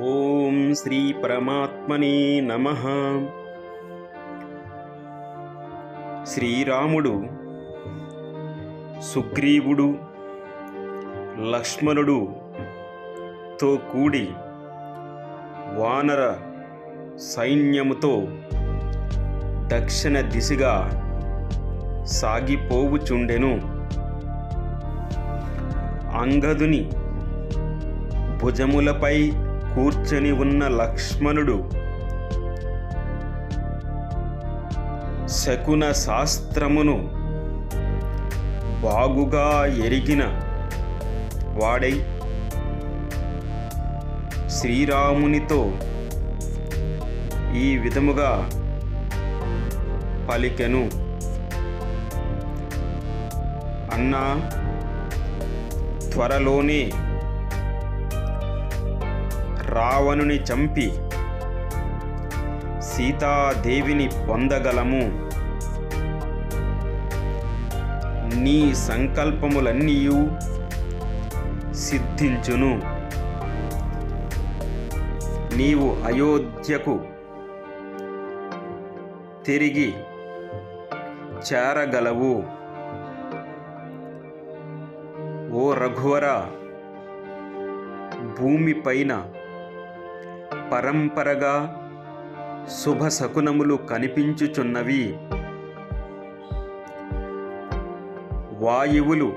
ఓం శ్రీ పరమాత్మనే నమ. శ్రీరాముడు సుగ్రీవుడు లక్ష్మణుడు తో కూడి వానర సైన్యముతో దక్షిణ దిశగా సాగిపోవుచుండెను. అంగదుని భుజములపై కూర్చొని ఉన్న లక్ష్మణుడు శకున శాస్త్రమును బాగుగా ఎరిగిన వాడై శ్రీరామునితో ఈ విధముగా పలికెను. అన్నా త్వరలోనే రావణుని చంపి సీతాదేవిని పొందగలము. నీ సంకల్పములన్నీయు సిద్ధించును. నీవు అయోధ్యకు తిరిగి చేరగలవు. ఓ రఘువర భూమిపైన పరంపరగా శుభ శకునములు కనిపించుచున్నవి. వాయువులు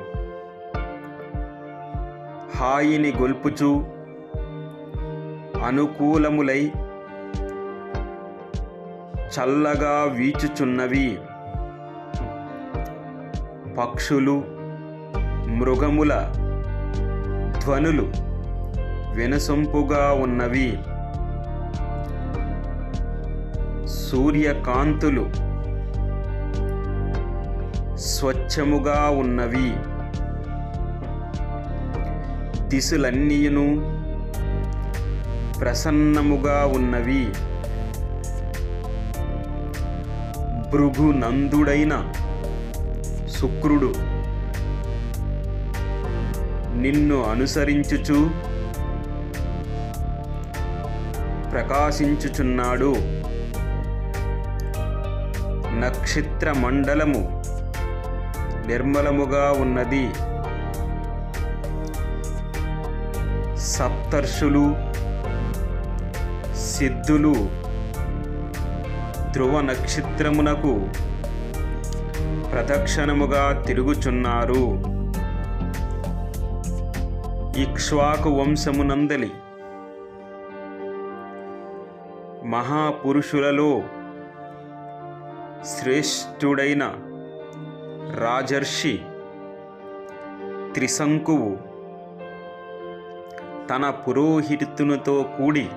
హాయిని గొల్పుచు అనుకూలములై చల్లగా వీచుచున్నవి. పక్షులు మృగముల ధ్వనులు వినసొంపుగా ఉన్నవి. సూర్యకాంతులు స్వచ్ఛముగా ఉన్నవి. దిశలన్నీయును ప్రసన్నముగా ఉన్నవి. భృగునందుడైన శుక్రుడు నిన్ను అనుసరించుచు ప్రకాశించుచున్నాడు. నక్షత్ర మండలము నిర్మలముగా ఉన్నది. సప్తర్షులు సిద్ధులు ధ్రువ నక్షత్రమునకు ప్రదక్షిణముగా తిరుగుచున్నారు. ఇక్ష్వాకు వంశమునందలి మహాపురుషులలో శ్రేష్ఠుడైన రాజర్షి త్రిశంకువు తన పురోహితునితో కూడి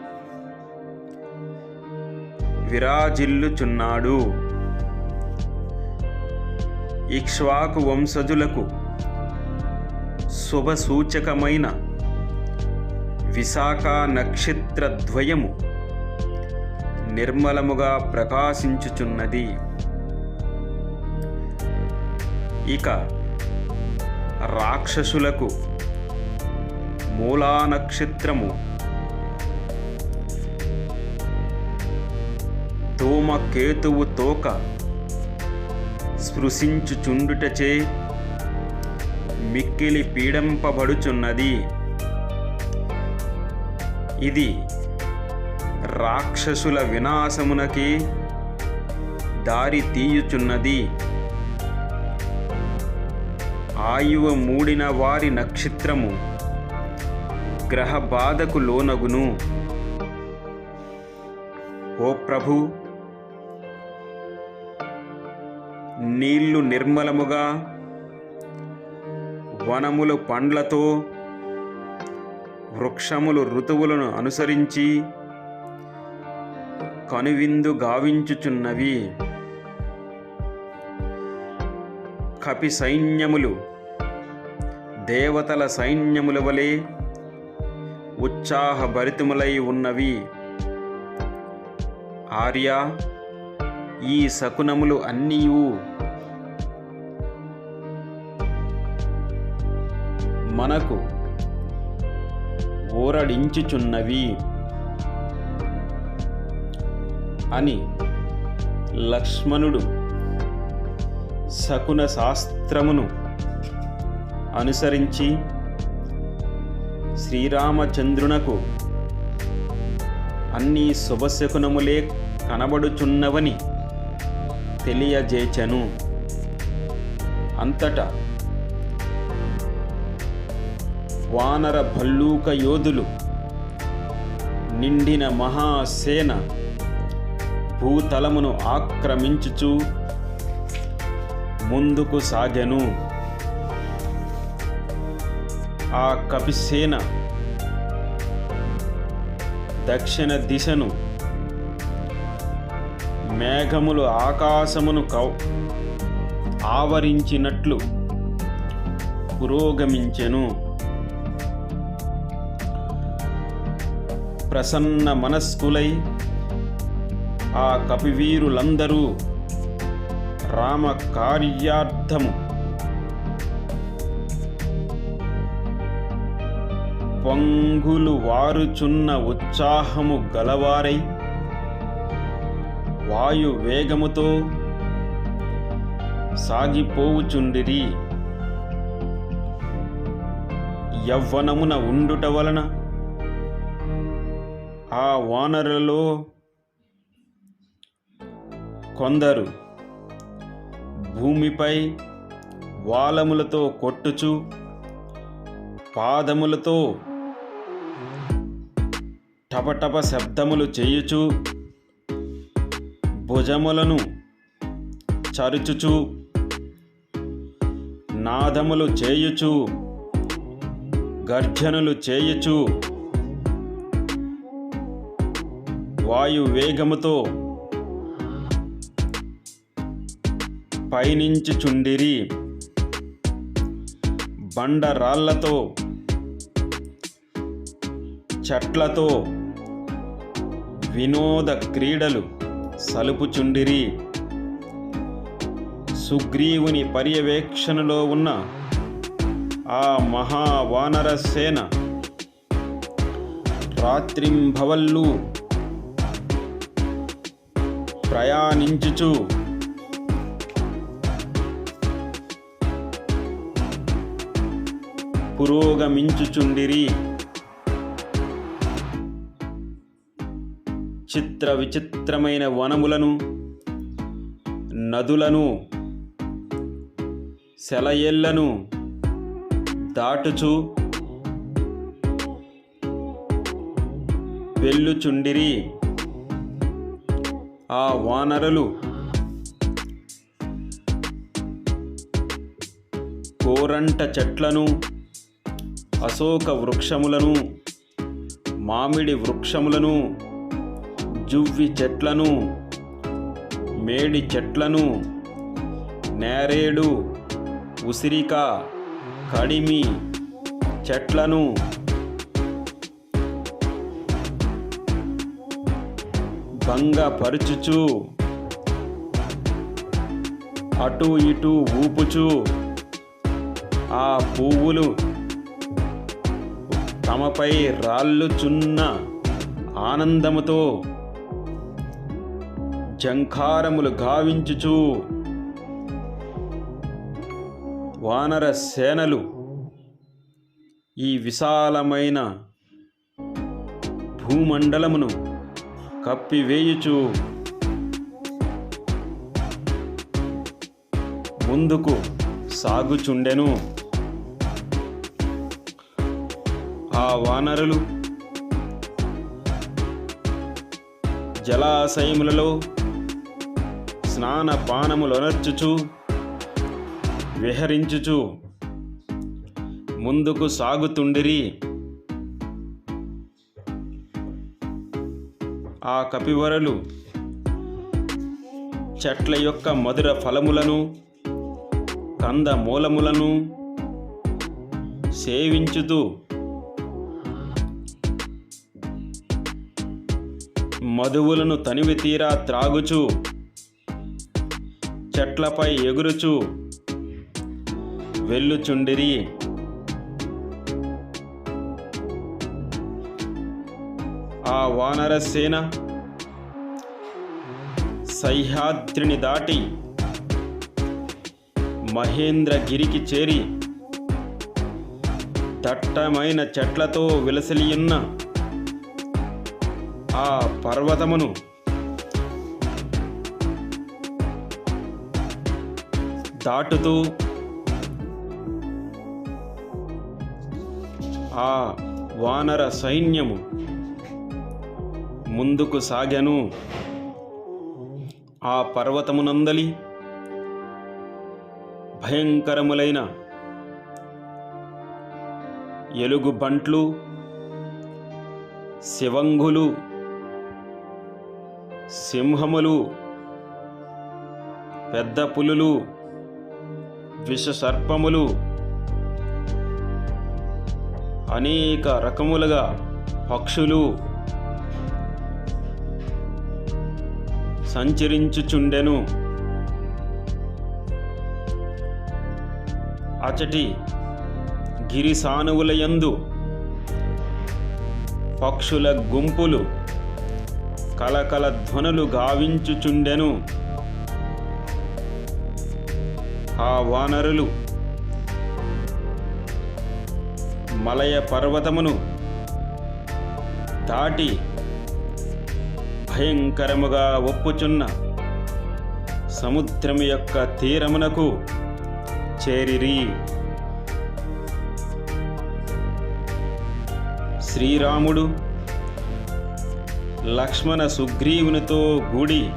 విరాజిల్లుచున్నాడు. ఇక్ష్వాకు వంశజులకు శుభసూచకమైన విశాఖ నక్షత్ర ద్వయము నిర్మలముగా ప్రకాశించుచున్నది. ఇక రాక్షసులకు మూలా నక్షత్రము ధూమకేతువు తోక స్పృశించుచుండుటచే మిక్కిలి పీడింపబడుచున్నది. ఇది రాక్షసుల వినాశమునకి దారి తీయుచున్నది. ఆయువ మూడిన వారి నక్షత్రము గ్రహ బాధకు లోనగును. ఓ ప్రభు నీళ్ళు నిర్మలముగా వనములు పండ్లతో వృక్షములు ఋతువులను అనుసరించి కనువిందు గావించుచున్నవి. కపి సైన్యములు దేవతల సైన్యముల వలె ఉత్సాహభరితములై ఉన్నవి. ఆర్య ఈ శకునములు అన్నీయు. మనకు ఊరడించుచున్నవి. అని లక్ష్మణుడు శకున శాస్త్రమును అనుసరించి శ్రీరామచంద్రునకు అన్ని శుభశకునములే కనబడుచున్నవని తెలియజేచెను. అంతటా వానర భల్లూక యోధులు నిండిన మహాసేన భూతలమును ఆక్రమించుచు ముందుకు సాగెను. ఆ కపిసేన దక్షిణ దిశను మేఘములు ఆకాశమును కౌ ఆవరించినట్లు పురోగమించెను. ప్రసన్న మనస్కులై ఆ కపివీరులందరూ రామ కార్యార్థము. పొంగులు వారుచున్న ఉత్సాహము గలవారై వాయు వేగముతో సాగిపోవుచుండిరి. యవ్వనమున ఉండుట వలన ఆ వానరులలో కొందరు భూమిపై వాలములతో కొట్టుచు పాదములతో టపటప శబ్దములు చేయుచు భుజములను చరుచుచు నాదములు చేయుచు గర్జనలు చేయుచు వాయు వేగముతో పయనించుచుండిరి బండరాళ్ళతో చెట్లతో వినోద క్రీడలు సలుపుచుండిరి. సుగ్రీవుని పర్యవేక్షణలో ఉన్న ఆ మహావానర సేన రాత్రింభవల్లు ప్రయాణించుచు పురోగమించుచుండిరి. చిత్ర విచిత్రమైన వనములను నదులను సెలయేళ్ళను దాటుచు వెళ్ళుచుండిరి. ఆ వానరులు కోరంట చెట్లను అశోక వృక్షములను మామిడి వృక్షములను జువ్వి చెట్లను మేడి చెట్లను నేరేడు ఉసిరిక కడిమి చెట్లను. భంగపరుచుచు అటు ఇటు ఊపుచు ఆ పువ్వులు తమపై రాళ్ళుచున్న ఆనందముతో జంఖారములు గావించుచు వానర సేనలు ఈ విశాలమైన భూమండలమును కప్పివేయుచు ముందుకు సాగుచుండెను. ఆ వానరులు జలాశయములలో స్నానపానములొనర్చుచు విహరించుచు ముందుకు సాగుతుండిరి. ఆ కపివరలు చెట్ల యొక్క మధుర ఫలములను కంద మూలములను సేవించుతూ మధువులను తనివి తీరా త్రాగుచు. చెట్లపై ఎగురుచు. వెళ్ళుచుండిరి. ఆ వానర సేన సహ్యాద్రిని దాటి మహేంద్రగిరికి చేరి దట్టమైన చెట్లతో విలసిలియున్న ఆ పర్వతమును. దాటుతూ ఆ వానర సైన్యము ముందుకు సాగాను. ఆ పర్వతమునందలి భయంకరములైన ఎలుగు బంట్లు శివంగులు సింహములు పెద్ద పులులు విషసర్పములు అనేక రకములుగా పక్షులు సంచరించుచుండెను. అచటి గిరిసానువులయందు పక్షుల గుంపులు కలకల ధ్వనులు గావించుచుండెను. ఆ వానరులు మలయ పర్వతమును దాటి భయంకరముగా ఒప్పుచున్న సముద్రము యొక్క తీరమునకు చేరిరి. శ్రీరాముడు లక్ష్మణ సుగ్రీవునితో గూడి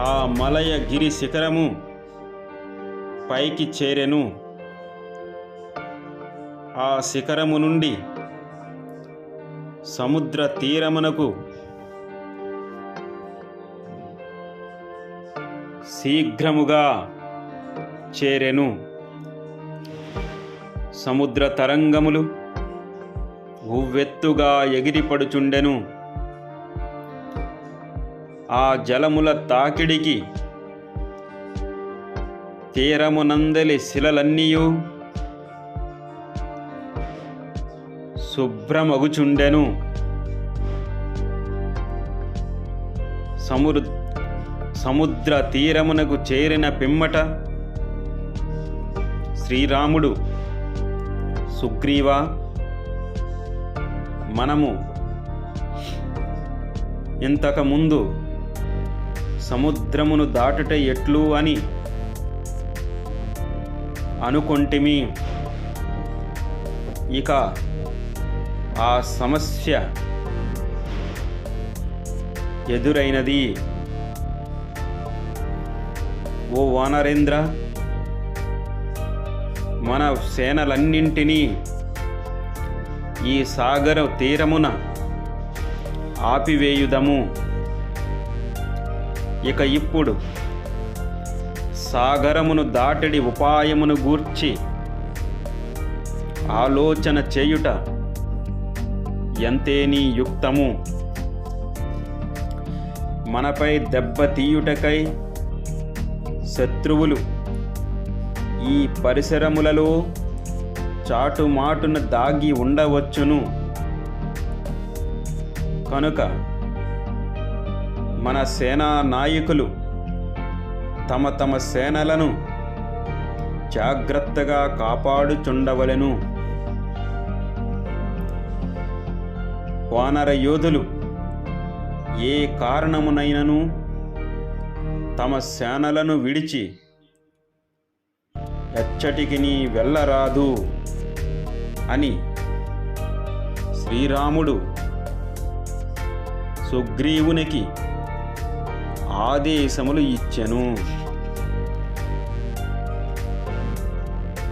ఆ మలయ గిరి శిఖరము పైకి చేరెను. ఆ శిఖరము నుండి సముద్ర తీరమునకు శీఘ్రముగా చేరెను. సముద్ర తరంగములు ఉవ్వెత్తుగా ఎగిరిపడుచుండెను. ఆ జలముల తాకిడికి తీరమునందలి శిలలన్నీయు శుభ్రమగుచుండెను. సముద్ర సముద్ర తీరమునకు చేరిన పిమ్మట శ్రీరాముడు సుగ్రీవా మనము ఇంతకుముందు సముద్రమును దాటుట ఎట్లు అని అనుకొంటిమి. ఇక ఆ సమస్య ఎదురైనది. ఓ వానరేంద్ర మన సేనలన్నింటినీ ఈ సాగర తీరమున ఆపివేయుదము. ఇక ఇప్పుడు సాగరమును దాటడి ఉపాయమును గూర్చి ఆలోచన చేయుట ఎంతేనీ యుక్తము. మనపై దెబ్బ తీయుటకై శత్రువులు ఈ పరిసరములలో చాటుమాటున దాగి ఉండవచ్చును. కనుక మన సేనా నాయకులు తమ తమ సేనలను జాగ్రత్తగా కాపాడుచుండవలెను. వానర యోధులు ఏ కారణమునైనను తమ సేనలను విడిచి ఎచ్చటికి నీ వెళ్ళరాదు. అని శ్రీరాముడు సుగ్రీవునికి ఆదేశములు ఇచ్చెను.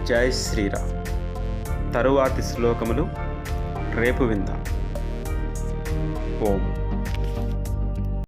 జై శ్రీరామ్. తరువాతి శ్లోకములు రేపు విందాం. ఓం.